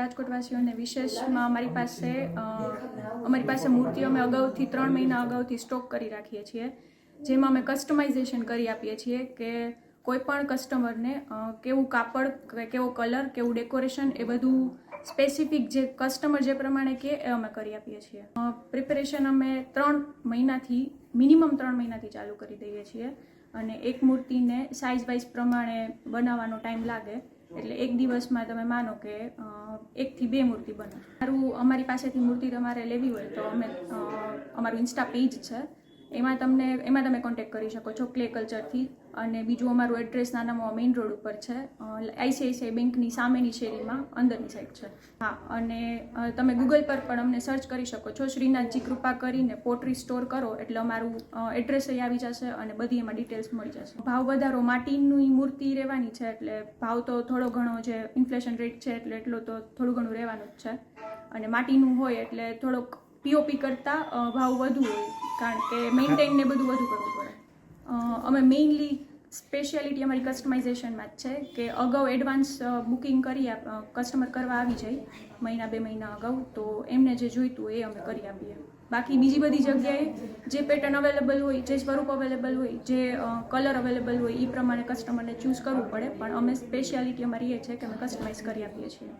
રાજકોટવાસીઓને વિશેષમાં અમારી પાસે અમારી પાસે મૂર્તિઓ અમે અગાઉથી ત્રણ મહિના અગાઉથી સ્ટોક કરી રાખીએ છીએ. જેમાં અમે કસ્ટમાઇઝેશન કરી આપીએ છીએ કે કોઈ પણ કસ્ટમરને કેવું કાપડ, કે કેવો કલર કેવું ડેકોરેશન એ બધું સ્પેસિફિક જે કસ્ટમર જે પ્રમાણે કહે એ અમે કરી આપીએ છીએ. પ્રિપેરેશન અમે ત્રણ મહિનાથી મિનિમમ ત્રણ મહિનાથી ચાલુ કરી દઈએ છીએ. અને એક મૂર્તિને સાઇઝ વાઇઝ પ્રમાણે બનાવવાનો ટાઈમ લાગે. એટલે એક દિવસમાં તમે માનો કે એકથી બે મૂર્તિ બને. મારું, અમારી પાસેથી મૂર્તિ તમારે લેવી હોય તો અમે અમારું ઇન્સ્ટા પેજ છે. એમાં તમને, એમાં તમે કોન્ટેક્ટ કરી શકો છો ક્લે કલ્ચરથી અને બીજું અમારું એડ્રેસ નાનામાં મેઇન રોડ ઉપર છે. આઈસીઆઈસીઆઈ બેંકની સામેની શેરીમાં અંદરની સાઈડ છે. હા, અને તમે ગૂગલ પર પણ અમને સર્ચ કરી શકો છો. શ્રીનાથજી કૃપા કરીને પોટ્રી સ્ટોર કરો એટલે અમારું એડ્રેસ અહીં આવી જશે અને બધી એમાં ડિટેલ્સ મળી જશે. ભાવ વધારો માટીની મૂર્તિ રહેવાની છે એટલે ભાવ તો થોડો ઘણો જે ઇન્ફ્લેશન રેટ છે એટલે એટલો તો થોડું ઘણું રહેવાનું જ છે. અને માટીનું હોય એટલે થોડોક પીઓપી કરતાં ભાવ વધુ હોય, કારણ કે મેન્ટેન ને બધું વધુ કરવું પડે. અમે મેઇનલી સ્પેશિયાલિટી અમારી કસ્ટમાઇઝેશનમાં જ છે, કે અગાઉ એડવાન્સ બુકિંગ કરી આપ કસ્ટમર કરવા આવી જાય મહિના બે મહિના અગાઉ, તો એમને જે જોઈતું એ અમે કરી આપીએ. બાકી બીજી બધી જગ્યાએ જે પેટર્ન અવેલેબલ હોય, જે સ્વરૂપ અવેલેબલ હોય, જે કલર અવેલેબલ હોય એ પ્રમાણે કસ્ટમરને ચૂઝ કરવું પડે, પણ અમે સ્પેશિયાલિટી અમારી એ છે કે અમે કસ્ટમાઇઝ કરી આપીએ છીએ.